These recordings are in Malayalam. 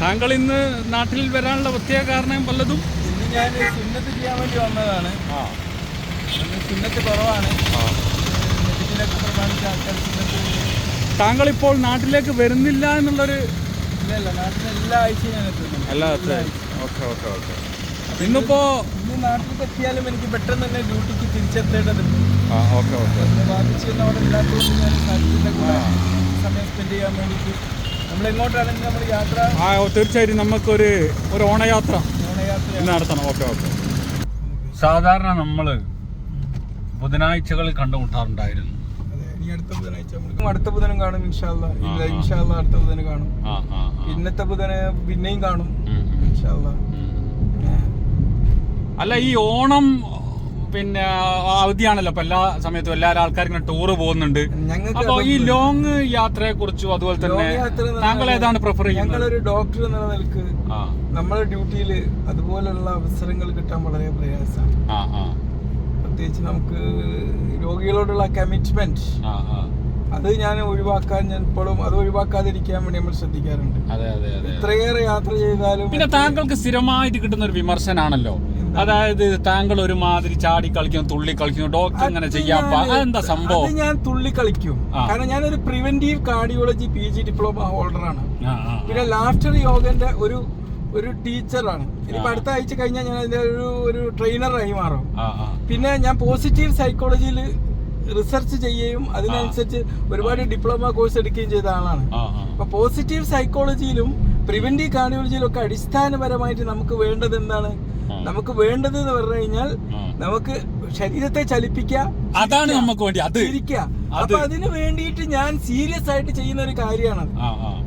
താങ്കൾ ഇന്ന് നാട്ടിൽ വരാനുള്ള പ്രത്യേക കാരണം വല്ലതും? ഇന്ന് ഞാൻ സുന്നത്ത് ചെയ്യാൻ വേണ്ടി വന്നതാണ്. ആ. സുന്നത്ത് കുറവാണ്. മെഡിക്കലൊക്കെ പ്രമാണിച്ച് ആൾക്കാർ സുന്നത്ത് താങ്കൾ ഇപ്പോൾ നാട്ടിലേക്ക് വരുന്നില്ല എന്നുള്ളൊരു നാട്ടിൽ എല്ലാ ആഴ്ചയും ഞാൻ എത്തുന്നുണ്ട്. അല്ലാത്ത ഓക്കെ ഓക്കെ ഓക്കെ. ഇന്നിപ്പോ ഇന്ന് നാട്ടിലേക്ക് എത്തിയാലും എനിക്ക് പെട്ടെന്ന് തന്നെ ഡ്യൂട്ടിക്ക് തിരിച്ചെത്തേണ്ടതുണ്ട്. ആ ഓക്കെ ഓക്കെ. ഒന്ന് ബാധിച്ചൊന്നും അവിടെ ഇല്ലാത്തതുകൊണ്ട് ഞാൻ കൂടെ സമയം സ്പെൻഡ് ചെയ്യാൻ വേണ്ടിയിട്ട് നമ്മൾ എങ്ങോട്ടാണെങ്കിലും നമ്മൾ യാത്ര ആ തീർച്ചയായിട്ടും നമുക്കൊരു ഒരു ഓണയാത്ര നടത്തണം. Okay okay. സാധാരണ നമ്മൾ ബുധനാഴ്ചകളിൽ കണ്ടുമുട്ടാറുണ്ടായിരുന്നു അടുത്ത ബുധനാഴ്ച നമ്മൾ അടുത്ത ബുധനും കാണും ഇൻഷാല്ല ഇല്ല ഇൻഷാല്ല അടുത്ത ബുധന് കാണും. ആ ആ ആ. ഇന്നത്തെ ബുധന് പിന്നെയും കാണും ഇൻഷാല്ല അല്ല ഈ ഓണം പിന്നെ അവധിയാണല്ലോ. അപ്പൊ എല്ലാ സമയത്തും എല്ലാ ആൾക്കാരും ടൂർ പോകുന്നുണ്ട്. അപ്പൊ ഈ ലോങ് യാത്രയെ കുറിച്ചും അതുപോലെ തന്നെ താങ്കൾ ഏതാണ് പ്രിഫർ ചെയ്യുന്നത്? ഞങ്ങളൊരു ഡോക്ടർ എന്ന നിലയ്ക്ക് ആ. നമ്മളെ ഡ്യൂട്ടിയിൽ അതുപോലെയുള്ള അവസരങ്ങൾ കിട്ടാൻ വളരെ പ്രയാസമാണ്. പ്രത്യേകിച്ച് നമുക്ക് രോഗികളോടുള്ള കമ്മിറ്റ്മെന്റ് അത് ഞാൻ ഒഴിവാക്കാൻ ഞാൻ ഇപ്പോഴും അത് ഒഴിവാക്കാതിരിക്കാൻ വേണ്ടി നമ്മൾ ശ്രദ്ധിക്കാറുണ്ട്. ഇത്രയേറെ യാത്ര ചെയ്താലും പിന്നെ താങ്കൾക്ക് സ്ഥിരമായിട്ട് കിട്ടുന്ന ഒരു വിമർശനാണല്ലോ. അതായത് താങ്കൾ ഒരുമാതിരി ചാടി കളിക്കും തുള്ളി കളിക്കും ഡോക്ടർ ഇങ്ങനെ ചെയ്യാം. അതെന്താ സംഭവം? ഞാൻ തുള്ളി കളിക്കും. കാരണം ഞാനൊരു preventive cardiology P G diploma ഹോൾഡറാണ് പിന്നെ ലാഫ്റ്റർ യോഗന്റെ ഒരു ഒരു ടീച്ചറാണ് ഇനിയിപ്പോ അടുത്ത ആഴ്ച കഴിഞ്ഞാൽ ഞാൻ അതിന്റെ ഒരു ഒരു ട്രെയിനറായി മാറും. പിന്നെ ഞാൻ പോസിറ്റീവ് സൈക്കോളജിയിൽ റിസർച്ച് ചെയ്യുകയും അതിനനുസരിച്ച് ഒരുപാട് ഡിപ്ലോമ കോഴ്സ് എടുക്കുകയും ചെയ്ത ആളാണ്. അപ്പൊ പോസിറ്റീവ് സൈക്കോളജിയിലും പ്രിവെന്റീവ് കാർഡിയോളജിയിലും ഒക്കെ അടിസ്ഥാനപരമായിട്ട് നമുക്ക് വേണ്ടത് എന്താണ്? നമുക്ക് വേണ്ടത് എന്ന് പറഞ്ഞു കഴിഞ്ഞാൽ നമുക്ക് ശരീരത്തെ ചലിപ്പിക്കാം അതാണ് നമുക്ക് വേണ്ടി. അത്. അപ്പൊ അതിന് വേണ്ടിയിട്ട് ഞാൻ സീരിയസ് ആയിട്ട് ചെയ്യുന്ന ഒരു കാര്യമാണ്.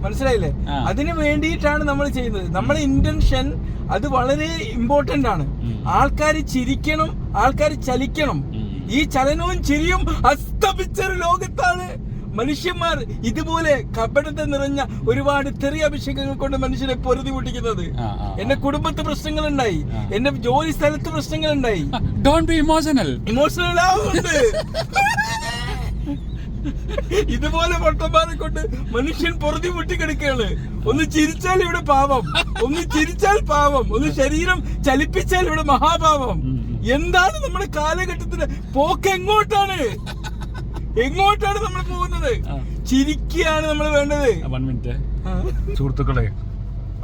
മനസ്സിലായില്ലേ. അതിന് വേണ്ടിയിട്ടാണ് നമ്മൾ ചെയ്യുന്നത്. നമ്മുടെ ഇന്റൻഷൻ അത് വളരെ ഇമ്പോർട്ടന്റ് ആണ്. ആൾക്കാർ ചിരിക്കണം ആൾക്കാർ ചലിക്കണം. ഈ ചലനവും ചിരിയും അസ്തമിച്ചൊരു ലോകത്താണ്. മനുഷ്യന്മാർ ഇതുപോലെ കപടത്തെ നിറഞ്ഞ ഒരുപാട് ചെറിയ അഭിഷേകങ്ങൾ കൊണ്ട് മനുഷ്യനെ പൊരുതി പൊട്ടിക്കുന്നത്. എന്റെ കുടുംബത്തെ പ്രശ്നങ്ങൾ ഉണ്ടായി എന്റെ ജോലി സ്ഥലത്ത് പ്രശ്നങ്ങളുണ്ടായി. ഡോണ്ട് ബി ഇമോഷണൽ ഇമോഷണൽ ആവുന്നുണ്ട്. ഇതുപോലെ പൊട്ടന്മാരെ കൊണ്ട് മനുഷ്യൻ പൊറുതി പൊട്ടിക്കിടക്കുകയാണ്. ഒന്ന് ചിരിച്ചാൽ ഇവിടെ പാവം ഒന്ന് ചിരിച്ചാൽ പാവം ഒന്ന് ശരീരം ചലിപ്പിച്ചാൽ ഇവിടെ മഹാപാവം എന്താണ് നമ്മുടെ കാലഘട്ടത്തിന്റെ പോക്ക് എങ്ങോട്ടാണ് നമ്മൾ പോകുന്നത്? ചിരിക്കുകയാണ് നമ്മൾ വേണ്ടത്. One minute. സുഹൃത്തുക്കളെ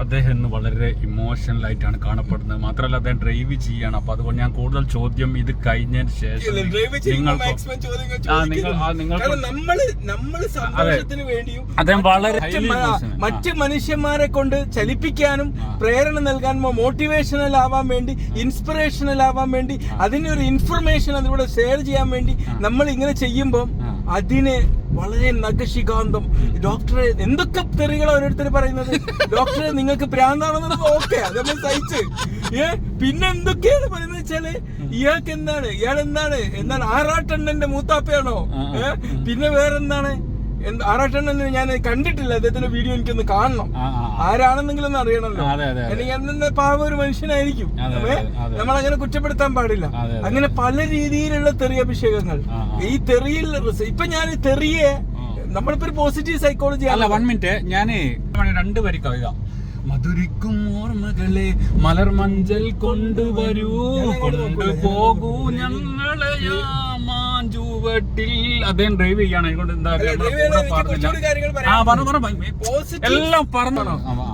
അദ്ദേഹം ഇന്ന് വളരെ ഇമോഷണൽ ആയിട്ടാണ് കാണപ്പെടുന്നത്. മാത്രമല്ല അദ്ദേഹം ഡ്രൈവ് ചെയ്യാണ്. അപ്പൊ അതുകൊണ്ട് ഞാൻ കൂടുതൽ ചോദ്യം ഇത് കഴിഞ്ഞതിന് ശേഷം അദ്ദേഹം വളരെ മറ്റ് മനുഷ്യന്മാരെ കൊണ്ട് ചലിപ്പിക്കാനും പ്രേരണ നൽകാൻ മോട്ടിവേഷണൽ ആവാൻ വേണ്ടി ഇൻസ്പിറേഷണൽ ആവാൻ വേണ്ടി അതിനൊരു ഇൻഫർമേഷൻ അതിലൂടെ ഷെയർ ചെയ്യാൻ വേണ്ടി നമ്മൾ ഇങ്ങനെ ചെയ്യുമ്പോൾ. അതിന് വളരെ നഖശികാന്തം. ഡോക്ടറെ എന്തൊക്കെ തെറികൾ ഓരോരുത്തർ പറയുന്നത്? ഡോക്ടറെ നിങ്ങൾക്ക് പ്രാന്താണെന്ന് ഓക്കെ അതൊക്കെ സഹിച്ച്. ഏ പിന്നെ എന്തൊക്കെയാണ് പറയുന്നത് വെച്ചാൽ ഇയാൾക്ക് എന്താണ്? ഇയാൾ എന്താണ്? എന്താണ് ആറാട്ടണ്ണന്റെ മൂത്താപ്പയാണോ? പിന്നെ വേറെന്താണ്? എന്ത് ആറാട്ടണ്ണൻ ഞാൻ കണ്ടിട്ടില്ല അദ്ദേഹത്തിന്റെ വീഡിയോ എനിക്കൊന്ന് കാണണം. ആരാണെന്നെങ്കിലും ഒന്ന് അറിയണമല്ലോ അല്ലെങ്കിൽ. എനിക്ക് അന്നെ പാവ ഒരു മനുഷ്യനായിരിക്കും. നമ്മൾ അങ്ങനെ കുറ്റപ്പെടുത്താൻ പാടില്ല. അങ്ങനെ പല രീതിയിലുള്ള തെറി അഭിഷേകങ്ങൾ. ഈ തെറിയിൽ ഇപ്പൊ ഞാൻ തെറിയെ. നമ്മളിപ്പോ ഒരു പോസിറ്റീവ് സൈക്കോളജി അല്ല വൺ മിനിറ്റ് ഞാൻ രണ്ട് വരി കവിത മധുരിക്കും ഓർമ്മകളെ മലർ മഞ്ചൽ കൊണ്ടുവരൂ. കൊണ്ടുപോകൂ ഞങ്ങളെ മാഞ്ചുവട്ടിൽ. അദ്ദേഹം ഡ്രൈവ് ചെയ്യാണ് അതുകൊണ്ട് എന്താ ആ. പറഞ്ഞു പറഞ്ഞു എല്ലാം പറഞ്ഞു.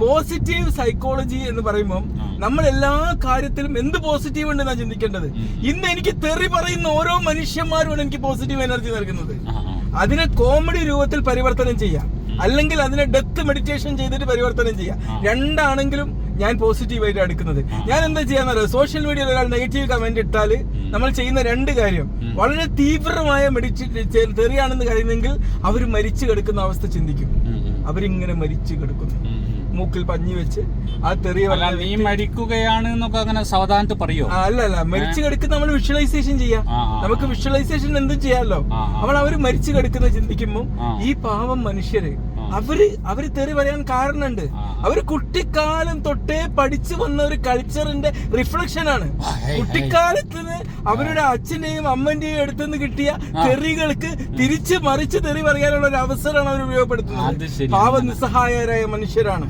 പോസിറ്റീവ് സൈക്കോളജി എന്ന് പറയുമ്പോൾ നമ്മൾ എല്ലാ കാര്യത്തിലും എന്ത് പോസിറ്റീവ് ഉണ്ടെന്നാ ചിന്തിക്കേണ്ടത്? ഇന്ന് എനിക്ക് തെറി പറയുന്ന ഓരോ മനുഷ്യന്മാരും എനിക്ക് പോസിറ്റീവ് എനർജി നൽകുന്നത്. അതിനെ കോമഡി രൂപത്തിൽ പരിവർത്തനം ചെയ്യാം. അല്ലെങ്കിൽ അതിനെ ഡെത്ത് മെഡിറ്റേഷൻ ചെയ്തിട്ട് പരിവർത്തനം ചെയ്യാം. രണ്ടാണെങ്കിലും ഞാൻ പോസിറ്റീവായിട്ട് എടുക്കുന്നത്. ഞാൻ എന്താ ചെയ്യാന്നറിയോ? സോഷ്യൽ മീഡിയയിൽ ഒരാൾ നെഗറ്റീവ് കമന്റ് ഇട്ടാൽ നമ്മൾ ചെയ്യുന്ന രണ്ട് കാര്യം. വളരെ തീവ്രമായ മെഡിറ്റേ തെറിയാണെന്ന് കഴിയുന്നെങ്കിൽ അവർ മരിച്ചു കിടക്കുന്ന അവസ്ഥ ചിന്തിക്കും. അവരിങ്ങനെ മരിച്ചു കിടക്കുന്നു. മൂക്കിൽ പഞ്ഞി വെച്ച് ആ തെറിയ നീ മരിക്കുകയാണ് എന്നൊക്കെ അങ്ങനെ സാവധാനത്ത് പറയോ? അല്ല അല്ല. മരിച്ചു കിടക്കുന്ന നമ്മൾ വിഷ്വലൈസേഷൻ ചെയ്യാം. നമുക്ക് വിഷ്വലൈസേഷൻ എന്തും ചെയ്യാമല്ലോ. അപ്പോൾ അവർ മരിച്ചു കിടക്കുന്ന ചിന്തിക്കുമ്പോൾ ഈ പാവം മനുഷ്യര്. അവർ അവർ തെറി പറയാൻ കാരണമുണ്ട്. അവർ കുട്ടിക്കാലം തൊട്ടേ പഠിച്ചു വന്ന ഒരു കൾച്ചറിന്റെ റിഫ്ലക്ഷൻ ആണ്. കുട്ടിക്കാലത്തിന് കുട്ടിക്കാലത്ത് അവരുടെ അച്ഛന്റെയും അമ്മന്റെയും അടുത്തുനിന്ന് കിട്ടിയ തെറികൾക്ക് തിരിച്ച് മറിച്ച് തെറി പറയാനുള്ള ഒരു അവസരമാണ് അവർ ഉപയോഗപ്പെടുത്തുന്നത്. പാവ നിസ്സഹായരായ മനുഷ്യരാണ്.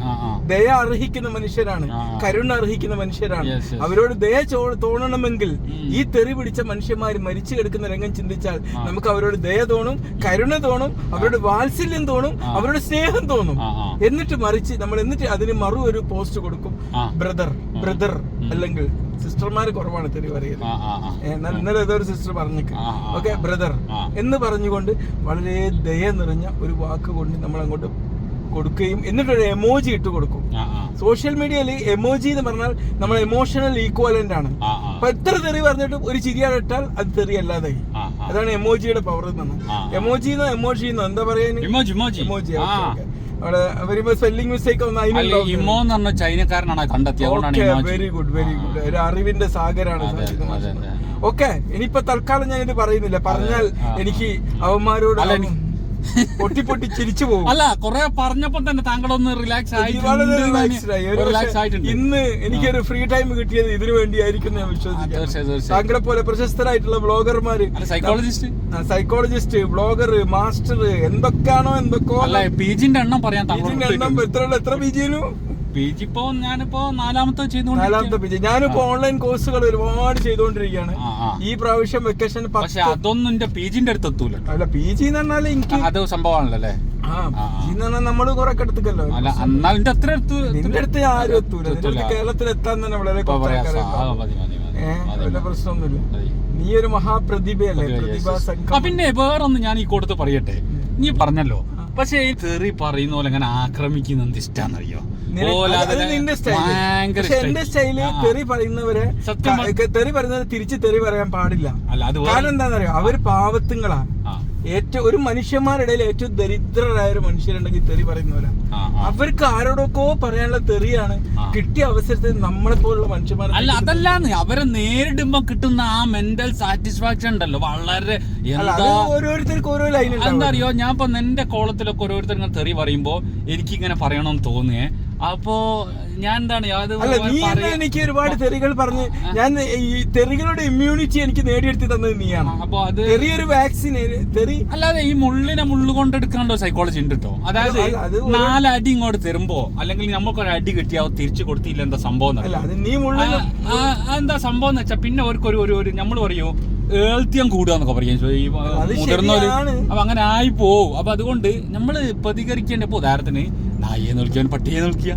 ദയ അർഹിക്കുന്ന മനുഷ്യരാണ്. കരുണ അർഹിക്കുന്ന മനുഷ്യരാണ്. അവരോട് ദയ തോന്നണമെങ്കിൽ ഈ തെറി പിടിച്ച മനുഷ്യന്മാർ മരിച്ചു കിടക്കുന്ന രംഗം ചിന്തിച്ചാൽ നമുക്ക് അവരോട് ദയ തോന്നും കരുണ തോന്നും അവരോട് വാത്സല്യം തോന്നും അവരോട് സ്നേഹം തോന്നും. എന്നിട്ട് മറിച്ച് നമ്മൾ എന്നിട്ട് അതിന് മറു ഒരു പോസ്റ്റ് കൊടുക്കും. ബ്രദർ ബ്രദർ അല്ലെങ്കിൽ സിസ്റ്റർമാര് കുറവാണ് തെറി പറയുന്നത്. എന്നാൽ ഇന്നലെ ഏതൊരു സിസ്റ്റർ പറഞ്ഞേക്ക്. Okay brother. എന്ന് പറഞ്ഞുകൊണ്ട് വളരെ ദയ നിറഞ്ഞ ഒരു വാക്ക് കൊണ്ട് നമ്മൾ അങ്ങോട്ട് കൊടുക്കുകയും എന്നിട്ടൊരു എമോജി ഇട്ട് കൊടുക്കും. സോഷ്യൽ മീഡിയയിൽ എമോജി എന്ന് പറഞ്ഞാൽ നമ്മൾ എമോഷണൽ ഈക്വലന്റ് ആണ്. അപ്പൊ എത്ര തെറി പറഞ്ഞിട്ട് ഒരു ചിരിയാണ് ഇട്ടാൽ അത് തെറി അല്ലാതായി ആ. അതാണ് എമോജിയുടെ പവർ എന്നാണ്. എമോജിന്നോ എമോജിന്നോ എന്താ പറയാ ഇമോജി ഇമോജി എമോജി എന്നോ എന്താ വരുമ്പോ സ്പെല്ലിംഗ് മിസ്റ്റേക്ക് ഇമോ എന്ന് പറഞ്ഞ ചൈനക്കാരനാണ് കണ്ടെത്തിയത്. വെരി ഗുഡ് വെരി ഗുഡ് ഒരു അറിവിന്റെ സാഗരാണ്. ഓക്കെ ഇനിയിപ്പോ തൽക്കാലം ഞാൻ ഇത് പറയുന്നില്ല. പറഞ്ഞാൽ എനിക്ക് അവന്മാരോട് പൊട്ടി പൊട്ടി ചിരിച്ചു പോകും. അല്ല കൊറേ പറഞ്ഞപ്പോ തന്നെ താങ്കളൊന്ന് റിലാക്സ്. റിലാക്സ് ആയിട്ടുണ്ട് ഇന്ന് എനിക്ക് ഒരു ഫ്രീ ടൈം കിട്ടിയത് ഇതിനു വേണ്ടിയായിരിക്കും ഞാൻ ആ, വിശ്വസിക്കാം തീർച്ചയായും തീർച്ചയായും. താങ്കളെ പോലെ പ്രശസ്തരായിട്ടുള്ള ബ്ലോഗർമാര് സൈക്കോളജിസ്റ്റ് സൈക്കോളജിസ്റ്റ് ബ്ലോഗർ മാസ്റ്റർ എന്തൊക്കെയാണോ എന്തൊക്കെയോ പി ജിന്റെ എണ്ണം പറയാൻ എണ്ണം എത്ര എത്ര പി ജിയിലും പി ജി ഇപ്പൊ ഞാനിപ്പോ നാലാമത്തെ നാലാമത്തെ ചെയ്തുകൊണ്ട് പി ജി ഞാനിപ്പോ ഓൺലൈൻ കോഴ്സുകൾ ഒരുപാട് ചെയ്തുകൊണ്ടിരിക്കുകയാണ്. ഈ പ്രാവശ്യം വെക്കേഷൻ പക്ഷെ അതൊന്നും എന്റെ പി ജിന്റെ അടുത്ത് എത്തൂല അല്ല പി ജി എന്ന് പറഞ്ഞാൽ എനിക്ക് അത് സംഭവമാണല്ലോ അല്ലേ? നമ്മൾ കൊറേ എടുത്തല്ലോ അല്ല എന്നാൽ എന്റെ അത്ര അടുത്ത് നിന്റെ അടുത്ത് ആരും എത്തൂല. കേരളത്തിൽ എത്താൻ തന്നെ വളരെ ഇപ്പൊ കുറച്ച് പറയാ ആൾക്കാരെ ആ, ഉണ്ടാവും. മതി മതി മതി. ഏ, മതി, വല്ല പ്രശ്നമൊന്നുമില്ല. നീ ഒരു മഹാപ്രതിഭയല്ലേ? പ്രതിഭാ. സംഘം. പിന്നെ വേറൊന്ന് ഞാൻ ഈ കൊടുത്ത് പറയട്ടെ. നീ പറഞ്ഞല്ലോ. പക്ഷേ ഈ തെറി പറയുന്ന പോലെ അങ്ങനെ ആക്രമിക്കുന്ന എന്ത് ഇഷ്ടാന്നറിയോ? നിന്റെ സ്റ്റൈൽ. പക്ഷെ എന്റെ സ്റ്റൈൽ. തെറി പറയുന്നവരെ തെറി തിരിച്ച് തെറി പറയാൻ പാടില്ല. കാരണം എന്താണെന്നറിയോ? അവർ പാവത്തുങ്ങളാ. ഏറ്റവും ഒരു മനുഷ്യന്മാരുടെ ഏറ്റവും ദരിദ്രരായ ഒരു മനുഷ്യരുണ്ടെങ്കിൽ തെറി പറയുന്നവരാ. അവർക്ക് ആരോടൊക്കെ പറയാനുള്ള തെറിയാണ്. കിട്ടിയ അവസരത്തിൽ നമ്മളെ പോലുള്ള മനുഷ്യന്മാർ അല്ല അതല്ലാന്ന്. അവരെ നേരിടുമ്പോ കിട്ടുന്ന ആ മെന്റൽ സാറ്റിസ്ഫാക്ഷൻ ഉണ്ടല്ലോ. വളരെ ഓരോരുത്തർക്ക് ഓരോ ലൈൻ എന്താ അറിയോ? ഞാൻ ഇപ്പൊ എന്റെ കോളത്തിലൊക്കെ ഓരോരുത്തർ തെറി പറയുമ്പോ എനിക്കിങ്ങനെ പറയണമെന്ന് തോന്നിയേ അപ്പോ ഞാൻ എന്താണ് യാതൊരു അല്ല നീ എനിക്ക് ഒരുപാട് തെറികൾ പറഞ്ഞ് ഞാൻ ഈ തെറികളുടെ ഇമ്മ്യൂണിറ്റി എനിക്ക് നേടിയെടുത്ത് തന്നത് നീയാണ്. അപ്പൊ അത് ചെറിയൊരു വാക്സിൻ തെറി അല്ലാതെ ഈ മുള്ളിനെ മുള്ളു കൊണ്ടെടുക്കാണ്ടോ സൈക്കോളജി ഉണ്ട് കേട്ടോ അതായത് നാലടി ഇങ്ങോട്ട് തരുമ്പോ അല്ലെങ്കിൽ നമുക്കൊരു അടി കിട്ടിയാ തിരിച്ചു കൊടുത്തില്ല എന്താ സംഭവം എന്താ സംഭവം എന്ന് വെച്ചാൽ പിന്നെ അവർക്ക് ഒരു ഒരു നമ്മൾ പറയൂ ഏൾത്തിയം കൂടുക എന്നൊക്കെ പറയും. ഈ മുതിർന്നവര്. അപ്പൊ അങ്ങനെ ആയി പോവും. അപ്പൊ അതുകൊണ്ട് നമ്മൾ പ്രതികരിക്കേണ്ട ഇപ്പൊ ഉദാഹരണത്തിന് നായയെ നോക്കിയാൽ പട്ടിയെ നോക്കിയ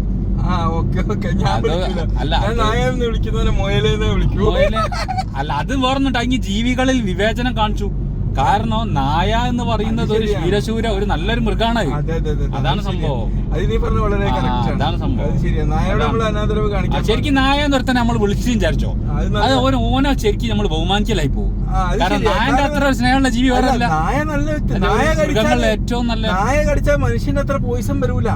അല്ല, അത് വേറൊന്നുണ്ട് അങ്ങ് ജീവികളിൽ വിവേചനം കാണിച്ചു. കാരണം നായ എന്ന് പറയുന്നത് ഒരു ശീരശൂര ഒരു നല്ലൊരു മൃഗമാണ്. അതെ അതെ അതെ അതെ. അതാണ് സംഭവം. അതാണ് സംഭവം. ശരിക്കും നായ എന്ന് പറഞ്ഞാൽ നമ്മൾ വിളിച്ചു വിചാരിച്ചോ? അത് ഓരോ ഓനോ ശരിക്കും നമ്മൾ ബഹുമാനിക്കലായി പോകും. കാരണം. നായന്റെ അത്ര സ്നേഹമുള്ള ജീവി വേറെ മൃഗങ്ങളിലെ ഏറ്റവും നല്ല നായ കടിച്ചാൽ മനുഷ്യന്റെ അത്ര പോയിസം വരൂല.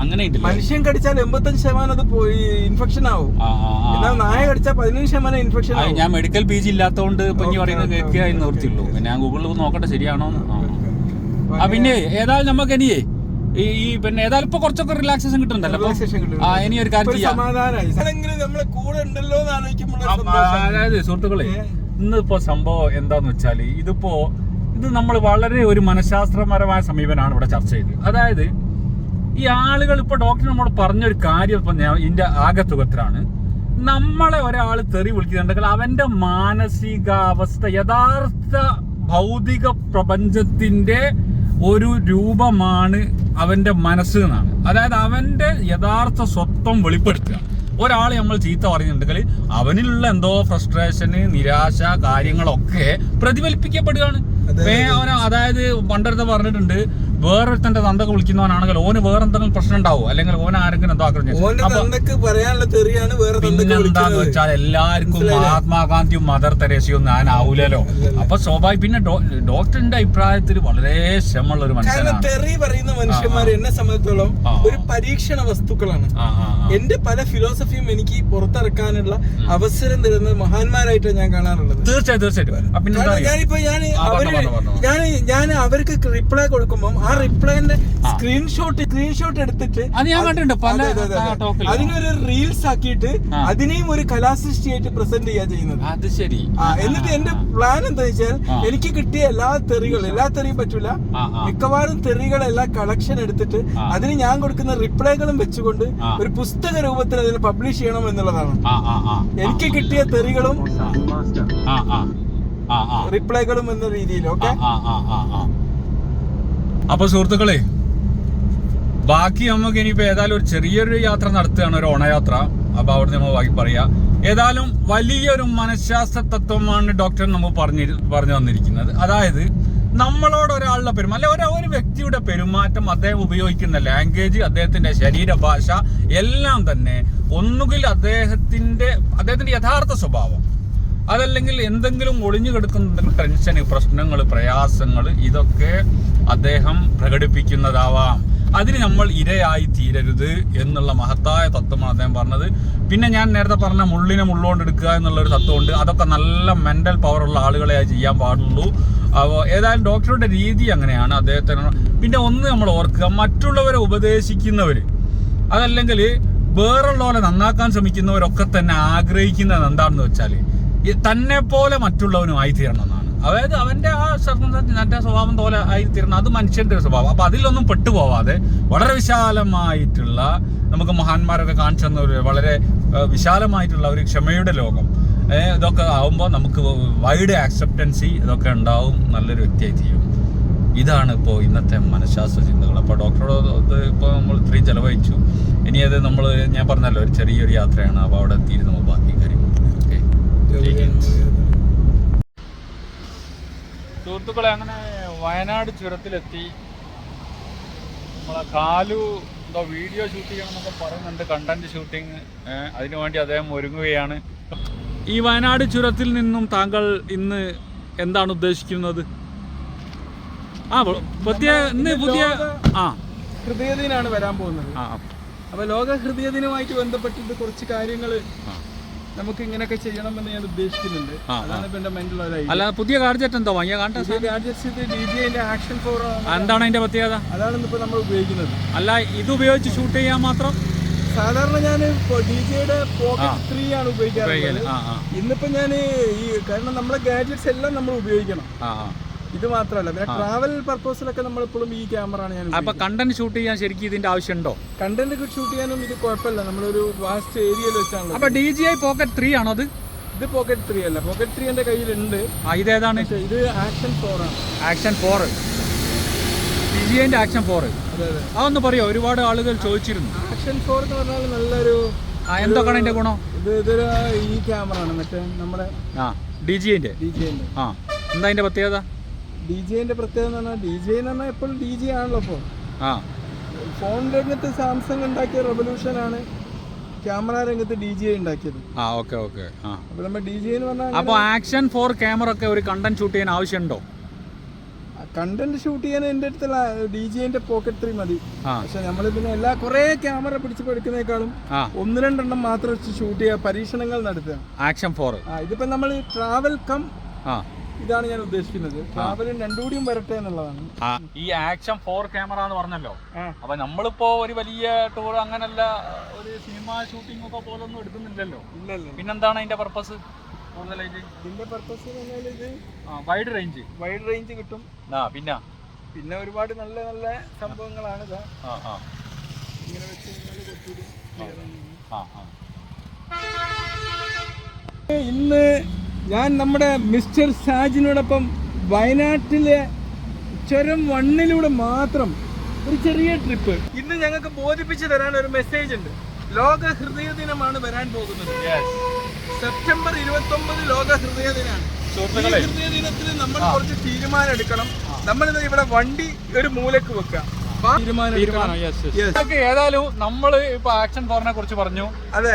അങ്ങനെ മനുഷ്യൻ കടിച്ചാൽ എൺപത്തഞ്ച് ശതമാനം അത് പോയി ഇൻഫെക്ഷൻ ആവും. എന്നാൽ നായ കടിച്ചാൽ പതിനഞ്ച് ശതമാനം ഇൻഫെക്ഷൻ ആവും. ഞാൻ മെഡിക്കൽ പി ജി ഇല്ലാത്തതുകൊണ്ട് ഇപ്പൊ ഇനി പറയുന്നത് കേൾക്കുക എന്ന് നിർത്തിയുള്ളൂ ഞാൻ ഗൂഗിളിൽ നോക്കട്ടെ ശരിയാണോ ആ. പിന്നെ ഏതായാലും നമുക്ക് ഇനിയേ ഈ പിന്നെ ഏതായാലും ഇപ്പൊ കുറച്ചൊക്കെ റിലാക്സേഷൻ കിട്ടുന്നുണ്ടല്ലോ. ആ ഇനി ഒരു കാര്യം ഇപ്പൊ ചെയ്യാം. സമാധാനായി. ആരെങ്കിലും കൂടെ ഉണ്ടല്ലോ എന്ന് ആലോചിക്കുമ്പോൾ ആ, ആ, അതായത് സുഹൃത്തുക്കളെ ഇന്നിപ്പോ സംഭവം എന്താന്ന് വെച്ചാൽ ഇതിപ്പോ ഇത് നമ്മൾ വളരെ ഒരു മനഃശാസ്ത്രപരമായ സമീപനമാണ് ഇവിടെ ചർച്ച ചെയ്തത്. അതായത് ഈ ആളുകൾ ഇപ്പൊ ഡോക്ടർ നമ്മോട് പറഞ്ഞൊരു കാര്യം ഇപ്പൊ ഞാൻ ആകത്തുകത്തിലാണ് നമ്മളെ ഒരാൾ തെറി വിളിക്കുന്നുണ്ടെങ്കിൽ അവന്റെ മാനസികാവസ്ഥ യഥാർത്ഥ ഭൗതിക പ്രപഞ്ചത്തിന്റെ ഒരു രൂപമാണ് അവന്റെ മനസ്സ് എന്നാണ്. അതായത് അവന്റെ യഥാർത്ഥ സ്വത്വം വെളിപ്പെടുത്തുക. ഒരാൾ നമ്മൾ ചീത്ത പറയുന്നുണ്ടെങ്കിൽ അവനിലുള്ള എന്തോ ഫ്രസ്ട്രേഷന് നിരാശ കാര്യങ്ങളൊക്കെ പ്രതിഫലിപ്പിക്കപ്പെടുകയാണ്. അതായത് പണ്ടടുത്ത് പറഞ്ഞിട്ടുണ്ട് വേറൊരുത്തന്റെ തന്തക്ക് വിളിക്കുന്നവനാണെങ്കിൽ ഓന് വേറെ എന്തെങ്കിലും പ്രശ്നം ഉണ്ടാവും? അല്ലെങ്കിൽ ഓൻ ആരെങ്കിലും എന്തോ ആക്രമിച്ചു പിന്നെന്താന്ന് വെച്ചാൽ എല്ലാവർക്കും? മഹാത്മാഗാന്ധിയും മദർ തെരേസയും ഞാൻ ആവൂലല്ലോ അപ്പൊ സ്വാഭാവിക പിന്നെ ഡോക്ടറിന്റെ അഭിപ്രായത്തിൽ വളരെ ശമുള്ള ഒരു മനുഷ്യനാണ്. തെറി പറയുന്ന മനുഷ്യന്മാർ എന്നെ സംബന്ധിച്ചോളം ഒരു പരീക്ഷണ വസ്തുക്കളാണ്. എന്റെ പല ഫിലോസഫിയും എനിക്ക് പുറത്തിറക്കാനുള്ള അവസരം തരുന്ന മഹാന്മാരായിട്ട് ഞാൻ കാണാറുള്ളത്. തീർച്ചയായും തീർച്ചയായിട്ടും ഞാനിപ്പോ ഞാൻ അവർ. ഞാൻ ഞാൻ അവർക്ക് റിപ്ലൈ കൊടുക്കുമ്പോൾ ആ റിപ്ലൈന്റെ സ്ക്രീൻഷോട്ട് സ്ക്രീൻഷോട്ട് എടുത്തിട്ട് അത് ഞാൻ കണ്ടിട്ടുണ്ട് പല ആ. ടോക്കിലും. അതിനൊരു റീൽസ് ആക്കിയിട്ട് ആ. അതിനെയും ഒരു കലാസൃഷ്ടിയായിട്ട് പ്രസന്റ് ചെയ്യാ ചെയ്യുന്നത്. അത് ശരി. എന്നിട്ട് എന്റെ പ്ലാൻ എന്താ വെച്ചാൽ എനിക്ക് കിട്ടിയ എല്ലാ തെറികളും എല്ലാ തെറിയും പറ്റൂല. ആ, ആ. മിക്കവാറും തെറികളെല്ലാം കളക്ഷൻ എടുത്തിട്ട് ആ. അതിന് ഞാൻ കൊടുക്കുന്ന റിപ്ലൈകളും വെച്ചുകൊണ്ട് ഒരു പുസ്തക രൂപത്തിൽ അതിനെ പബ്ലിഷ് ചെയ്യണം എന്നുള്ളതാണ്. ആ ആ ആ. എനിക്ക് കിട്ടിയ തെറികളും ആ ആ. ആ ആ. റിപ്ലൈകളും എന്ന രീതിയിൽ ഓക്കെ ആ, ആ, ആ, ആ. അപ്പൊ സുഹൃത്തുക്കളെ ബാക്കി നമുക്ക് ഇനിയിപ്പോ ഏതായാലും ഒരു ചെറിയൊരു യാത്ര നടത്തുകയാണ് ഒരു ഓണയാത്ര. അപ്പൊ അവിടെ നമ്മൾ ബാക്കി പറയാ. ഏതായാലും വലിയൊരു മനഃശാസ്ത്ര തത്വമാണ് ഡോക്ടർ നമ്മൾ പറഞ്ഞു പറഞ്ഞു തന്നിരിക്കുന്നത്. അതായത് നമ്മളോട് ഒരാളുടെ പെരുമാറ്റം അല്ലെ ഒരു വ്യക്തിയുടെ പെരുമാറ്റം അദ്ദേഹം ഉപയോഗിക്കുന്ന ലാംഗ്വേജ് അദ്ദേഹത്തിന്റെ ശരീരഭാഷ എല്ലാം തന്നെ ഒന്നുകിൽ അദ്ദേഹത്തിന്റെ അദ്ദേഹത്തിന്റെ യഥാർത്ഥ സ്വഭാവം. അതല്ലെങ്കിൽ എന്തെങ്കിലും ഒളിഞ്ഞു കിടക്കുന്ന ടെൻഷന് പ്രശ്നങ്ങൾ പ്രയാസങ്ങൾ ഇതൊക്കെ അദ്ദേഹം പ്രകടിപ്പിക്കുന്നതാവാം. അതിന് നമ്മൾ ഇരയായി തീരരുത് എന്നുള്ള മഹത്തായ തത്വമാണ് അദ്ദേഹം പറഞ്ഞത്. പിന്നെ ഞാൻ നേരത്തെ പറഞ്ഞ മുള്ളിനെ മുള്ളുകൊണ്ട് എടുക്കുക എന്നുള്ള ഒരു തത്വമുണ്ട്. അതൊക്കെ നല്ല മെന്റൽ പവറുള്ള ആളുകളെ ചെയ്യാൻ പാടുള്ളൂ. അപ്പോൾ ഏതായാലും ഡോക്ടറുടെ രീതി അങ്ങനെയാണ് അദ്ദേഹത്തിന് പിന്നെ ഒന്ന് നമ്മൾ ഓർക്കുക മറ്റുള്ളവരെ ഉപദേശിക്കുന്നവർ അതല്ലെങ്കിൽ വേറുള്ളവരെ നന്നാക്കാൻ ശ്രമിക്കുന്നവരൊക്കെ തന്നെ ആഗ്രഹിക്കുന്നത് എന്താണെന്ന് വെച്ചാൽ തന്നെ പോലെ മറ്റുള്ളവനും ആയി തീരണം എന്നാണ് അതായത് അവന്റെ ആ മറ്റേ സ്വഭാവം പോലെ ആയി തീരണം അത് മനുഷ്യന്റെ ഒരു സ്വഭാവം. അപ്പൊ അതിലൊന്നും പെട്ടുപോവാതെ വളരെ വിശാലമായിട്ടുള്ള നമുക്ക് മഹാന്മാരൊക്കെ കാണിച്ചു തന്ന ഒരു വളരെ വിശാലമായിട്ടുള്ള ഒരു ക്ഷമയുടെ ലോകം. ഇതൊക്കെ ആവുമ്പോൾ നമുക്ക് വൈഡ് ആക്സെപ്റ്റൻസി ഇതൊക്കെ ഉണ്ടാവും. നല്ലൊരു വ്യക്തിയായി തീരും. ഇതാണ് ഇപ്പോൾ ഇന്നത്തെ മനഃശാസ്ത്ര ചിന്തകൾ. അപ്പോൾ ഡോക്ടറോട് ഇത് ഇപ്പോൾ നമ്മൾ ഇത്രയും ചെലവഴിച്ചു. ഇനി അത് നമ്മൾ ഞാൻ പറഞ്ഞല്ലോ ഒരു ചെറിയൊരു യാത്രയാണ്. അപ്പോൾ അവിടെ എത്തിയിരുന്നു ബാക്കി കാര്യങ്ങൾ ഓക്കെ സുഹൃത്തുക്കളെ അങ്ങനെ വയനാട് ചുരത്തിലെത്തി. നമ്മളെ കാലു എന്തോ വീഡിയോ ഷൂട്ട് ചെയ്യണം എന്നൊക്കെ പറയുന്നുണ്ട്. കണ്ടന്റ് ഷൂട്ടിങ് അതിനുവേണ്ടി അദ്ദേഹം ഒരുങ്ങുകയാണ്. ഈ വയനാട് ചുരത്തിൽ നിന്നും താങ്കൾ ഇന്ന് എന്താണ് ഉദ്ദേശിക്കുന്നത്? ആ പുതിയ ഇന്ന് പുതിയ ആ. ഹൃദയദിനാണ് വരാൻ പോകുന്നത്. ആ. അപ്പൊ ലോക ഹൃദയദിനമായിട്ട് ബന്ധപ്പെട്ടിട്ട് കുറച്ച് കാര്യങ്ങൾ. നമുക്ക് ഇങ്ങനെയൊക്കെ ചെയ്യണമെന്ന് ഞാൻ ഉദ്ദേശിക്കുന്നുണ്ട്. അതാണ് ഇപ്പൊ എന്റെ മൈൻഡിലുള്ള അല്ല പുതിയ ഗാഡ്ജറ്റ് എന്തോ വാങ്ങിയ കാണട്ടെ gadgets ഇത് DJI ആക്ഷൻ ഫോർ എന്താണ് അതിന്റെ പ്രത്യേകത? അതാണ് ഇപ്പൊ നമ്മൾ ഉപയോഗിക്കുന്നത്. അല്ല ഇത് ഉപയോഗിച്ച് ഷൂട്ട് ചെയ്യാൻ മാത്രം? സാധാരണ ഞാൻ ഡിജയുടെ ആ. പോക്കറ്റ് ത്രീ ആണ് ഉപയോഗിക്കാറുള്ളത്. ആ ഇന്നിപ്പോ ഞാൻ ഈ കാരണം നമ്മളെ ഗാഡ്ജറ്റ്സ് എല്ലാം നമ്മൾ ഉപയോഗിക്കണം. ഇത് മാത്രമല്ല പിന്നെ ട്രാവൽ പർപ്പസിലൊക്കെ നമ്മൾ ഇപ്പോഴും ഈ ക്യാമറ ആണ് ഞാൻ അപ്പൊ കണ്ടന്റ് ഷൂട്ട് ചെയ്യാൻ ശരിക്കും ഇതിന്റെ ആവശ്യമുണ്ടോ? കണ്ടന്റ് ഷൂട്ട് ചെയ്യാനും ഇത് കുഴപ്പമില്ല. നമ്മളൊരു വാസ്റ്റ് ഏരിയയിൽ വെച്ചാണ് അപ്പൊ D G I pocket three ആണോ അത്? ഇത് പോക്കറ്റ് ത്രീ അല്ല. പോക്കറ്റ് ത്രീ എന്റെ കയ്യിലുണ്ട്. ഇത് ഏതാണ്? ഇത് ആക്ഷൻ ഫോർ ആണ്. ആക്ഷൻ ഫോർ ഡി ജി ഐന്റെ ആക്ഷൻ ഫോർ അതെ അതെ. അതൊന്ന് പറയോ? ഒരുപാട് ആളുകൾ ചോദിച്ചിരുന്നു. ആക്ഷൻ ഫോർ എന്ന് പറഞ്ഞാൽ നല്ലൊരു എന്തൊക്കെയാണ് അതിന്റെ ഗുണം? ഇത് ഇതൊരു ഈ ക്യാമറ ആണ്. മറ്റേ നമ്മുടെ ആ ഡി ജി ഐന്റെ ഡി ജി ഐന്റെ ആ എന്താ അതിന്റെ പ്രത്യേകത? ഡി ജെന്റെ പ്രത്യേകത എന്ന് പറഞ്ഞാൽ ഡി ജെ എന്ന് പറഞ്ഞാൽ എപ്പോഴും ഡി ജെ ആണല്ലോ ഫോൺ. ആ. ഫോൺ രംഗത്ത് സാംസങ് ഉണ്ടാക്കിയ റെവല്യൂഷൻ ആണ് ക്യാമറ രംഗത്ത് ഡി ജെ ഉണ്ടാക്കിയത്. ആ ഓക്കെ ഓക്കെ. അപ്പൊ നമ്മൾ ഡി ജെ എന്ന് പറഞ്ഞാൽ അപ്പൊ ആക്ഷൻ ഫോർ ക്യാമറ ഒക്കെ ഒരു കണ്ടന്റ് ഷൂട്ട് ചെയ്യാൻ ആവശ്യമുണ്ടോ? കണ്ടന്റ് ഷൂട്ട് ചെയ്യാൻ എന്റെ അടുത്തുള്ള ഡി ജെന്റെ പോക്കറ്റ് ത്രീ മതി പക്ഷെ നമ്മൾ പിന്നെ എല്ലാ കുറേ ക്യാമറ പിടിച്ച് എടുക്കുന്നേക്കാളും ഒന്ന് രണ്ടെണ്ണം മാത്രം വെച്ച് ഷൂട്ട് ചെയ്യുക പരീക്ഷണങ്ങൾ നടത്തുക. Action four. ഇതിപ്പോ നമ്മൾ ട്രാവൽ കം ഇതാണ് ഞാൻ ഉദ്ദേശിക്കുന്നത്. ട്രാവലും രണ്ടുകൂടിയും വരട്ടെ എന്നുള്ളതാണ്. ഈ ആക്ഷൻ ഫോർ ക്യാമറ എന്ന് പറഞ്ഞല്ലോ. അപ്പൊ നമ്മളിപ്പോ ഒരു വലിയ ടൂർ അങ്ങനല്ല ഒരു സിനിമ ഷൂട്ടിംഗ് ഒക്കെ പോലെ ഒന്നും എടുക്കുന്നില്ലല്ലോ. ഇല്ലല്ലോ. പിന്നെന്താണ് അതിന്റെ പർപ്പസ് കൂടുതലായിട്ട് ഇതിന്റെ പർപ്പസ് പറഞ്ഞാൽ ഇത് വൈഡ് റേഞ്ച് വൈഡ് റേഞ്ച് കിട്ടും. ആ പിന്നെ? പിന്നെ ഒരുപാട് നല്ല നല്ല സംഭവങ്ങളാണ് ഇതാ. ഇങ്ങനെ വെച്ച് കുറച്ചുകൂടി ഇന്ന് ഞാൻ നമ്മുടെ മിസ്റ്റർ സാജിനോടൊപ്പം വയനാട്ടിലെ ചുരം വണ്ണിലൂടെ മാത്രം ഒരു ചെറിയ ട്രിപ്പ്. ഇന്ന് ഞങ്ങൾക്ക് ബോധിപ്പിച്ചു തരാൻ ഒരു മെസ്സേജ് ഉണ്ട്. ലോക ഹൃദയ ദിനമാണ് വരാൻ പോകുന്നത്. സെപ്റ്റംബർ ഇരുപത്തി ഒമ്പത് ലോക ഹൃദയ ദിനമാണ് ഹൃദയ ദിനത്തിൽ നമ്മൾ കുറച്ച് തീരുമാനം എടുക്കണം. നമ്മൾ ഇവിടെ വണ്ടി ഒരു മൂലക്ക് വെക്കുക. ഏതായാലും നമ്മൾ ഇപ്പൊ ആക്ഷൻ ഫോറിനെ കുറിച്ച് പറഞ്ഞു. അതെ.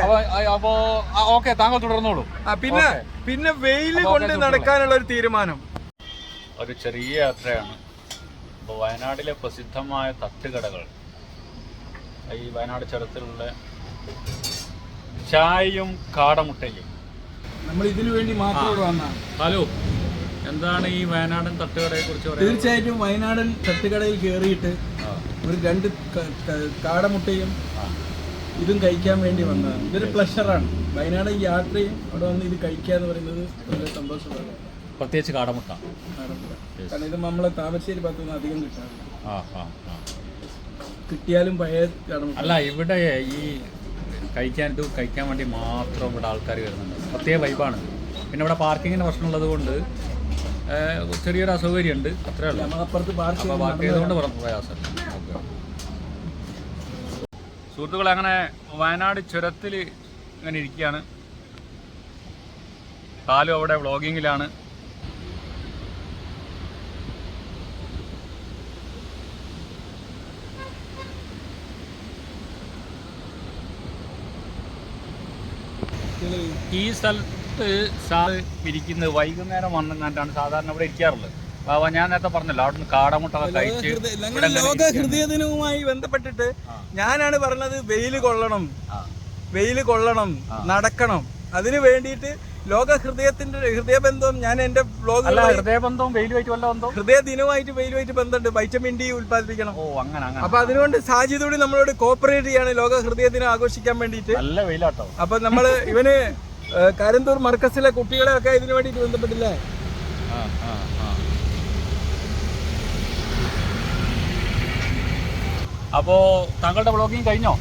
അപ്പൊ ഓക്കെ താങ്കൾ തുടർന്നോളൂ. പിന്നെ പിന്നെ വെയിൽ കൊണ്ട് നടക്കാനുള്ള ഒരു തീരുമാനം. ഒരു ചെറിയ യാത്രയാണ്. ഇപ്പോൾ വയനാട്ടിലെ പ്രസിദ്ധമായ തട്ടുകടകൾ. ഈ വയനാട് ചുരത്തിലുള്ള ചായയും കാടമുട്ടയും. നമ്മൾ ഇതിനു വേണ്ടി മാത്രം ഹലോ. എന്താണ് ഈ വയനാടൻ തട്ടുകടയെ കുറിച്ച് തീർച്ചയായിട്ടും വയനാടൻ തട്ടുകടയിൽ കയറിയിട്ട് ഒരു രണ്ട് കാടമുട്ടയും ഇതും കഴിക്കാൻ വേണ്ടി വന്നതാണ്. ഇതൊരു പ്ലഷറാണ് വയനാടൻ യാത്രയും അവിടെ വന്ന് ഇത് കഴിക്കുക എന്ന് പറയുന്നത് വളരെ സന്തോഷമാണ്. പ്രത്യേകിച്ച് കാടമുട്ട. കാരണം ഇത് നമ്മളെ താമരശ്ശേരി ഭാഗത്തൊന്നും അധികം കിട്ടാറില്ല. കിട്ടിയാലും പഴയ കാടമുട്ട. അല്ല ഇവിടെ ഈ കഴിക്കാൻ ഇത് കഴിക്കാൻ വേണ്ടി മാത്രം ഇവിടെ ആൾക്കാർ വരുന്നുണ്ട്. പ്രത്യേക വൈബാണ് പിന്നെ ഇവിടെ പാർക്കിങ്ങിന് പ്രശ്നമുള്ളത് കൊണ്ട് ചെറിയൊരു അസൗകര്യമുണ്ട്. അത്രേ ഉള്ളൂ. അപ്പോൾ പാർക്ക് ചെയ്തുകൊണ്ട് പുറത്ത് പ്രയാസമില്ല ഓക്കെ. സുഹൃത്തുക്കളെ അങ്ങനെ വയനാട് ചുരത്തിൽ ഇങ്ങനെ ഇരിക്കുകയാണ്. കാലും അവിടെ വ്ളോഗിങ്ങിലാണ്. ഈ സ്ഥലത്ത് സാറ് ഇരിക്കുന്നത് വൈകുന്നേരം വന്നെങ്ങാണ്ടാണ് സാധാരണ ഇവിടെ ഇരിക്കാറുള്ളത്. ബാബാ ഞാൻ നേരത്തെ പറഞ്ഞല്ലോ അവിടുന്ന് കാടമുട്ടൊക്കെ കഴിച്ച് ലോക ഹൃദയ ദിനവുമായി ബന്ധപ്പെട്ടിട്ട് ഞാനാണ് പറഞ്ഞത് വെയിൽ കൊള്ളണം. വെയിൽ കൊള്ളണം നടക്കണം. അതിനു വേണ്ടിയിട്ട് ലോക ഹൃദയത്തിന്റെ ഹൃദയബന്ധം ഞാൻ എന്റെ ബ്ലോഗിൽ വെയിലുമായിട്ട് വല്ല ഹൃദയ ദിനവുമായിട്ട് വെയിലുമായിട്ട് ബന്ധമുണ്ട്. Vitamin D ഉൽപ്പാദിപ്പിക്കണം. ഓ അങ്ങനെ അങ്ങനെ. അപ്പൊ അതിനുകൊണ്ട് സാജിദോട് നമ്മളോട് കോപ്പറേറ്റ് ചെയ്യാണ് ലോക ഹൃദയ ദിനം ആഘോഷിക്കാൻ വേണ്ടിയിട്ട്. നല്ല വെയിലാട്ടോ. അപ്പൊ നമ്മൾ ഇവന് കാരന്തൂർ മർക്കസിലെ കുട്ടികളെ ഒക്കെ ഇതിനു വേണ്ടിയിട്ട് ബന്ധപ്പെട്ടില്ലേ. അപ്പോ താങ്കളുടെ ബ്ലോഗിങ് കഴിഞ്ഞോ?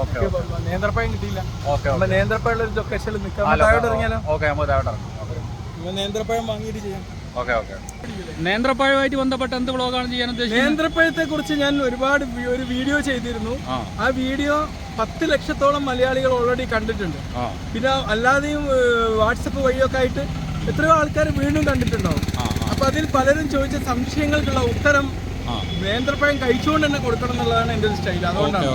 ഓക്കെ നേന്ത്രപ്പഴം കിട്ടിയില്ല. ഓക്കെ നമ്മുടെ നേന്ത്രപ്പഴമുള്ള ഒരു ലൊക്കേഷനിൽ നിൽക്കാം നമുക്ക് താഴോട്ട് ഇറങ്ങിയാലോ? ഓക്കെ നമുക്ക് താഴോട്ട് ഇറങ്ങാം. നേന്ത്രപ്പഴം വാങ്ങിയിട്ട് ചെയ്യാം. Okay okay. നേന്ത്രപ്പഴമായിട്ട് ബന്ധപ്പെട്ട് എന്ത് ബ്ലോഗാണ് ചെയ്യാൻ ഉദ്ദേശിച്ചത് നേന്ത്രപ്പഴത്തെ കുറിച്ച് ഞാൻ ഒരുപാട് ഒരു വീഡിയോ ചെയ്തിരുന്നു. ആ. വീഡിയോ പത്ത് ലക്ഷത്തോളം മലയാളികൾ ഓൾറെഡി കണ്ടിട്ടുണ്ട്. പിന്നെ അല്ലാതെയും വാട്സപ്പ് വഴിയൊക്കെ ആയിട്ട് എത്രയോ ആൾക്കാർ വീണ്ടും കണ്ടിട്ടുണ്ടാവും. അപ്പൊ അതിൽ പലരും ചോദിച്ച സംശയങ്ങൾക്കുള്ള ഉത്തരം നേന്ത്രപ്പഴം കഴിച്ചുകൊണ്ട് തന്നെ കൊടുക്കണം എന്നുള്ളതാണ് എന്റെ ഒരു സ്റ്റൈൽ അതുകൊണ്ടാണ്.